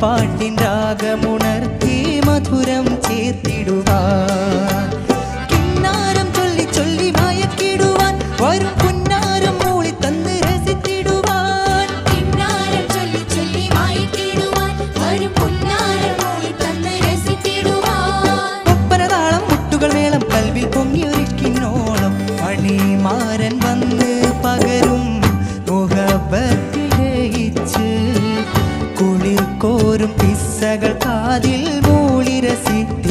പാട്ടിൻ രാഗമുണർത്തി മധുരം ചേർത്തിടുവാൻ. കിന്നാരം ചൊല്ലി ചൊല്ലി മയക്കിടുവാൻ വരും ചിന്തകൾ കാതിൽ മൂളിരസിക്കും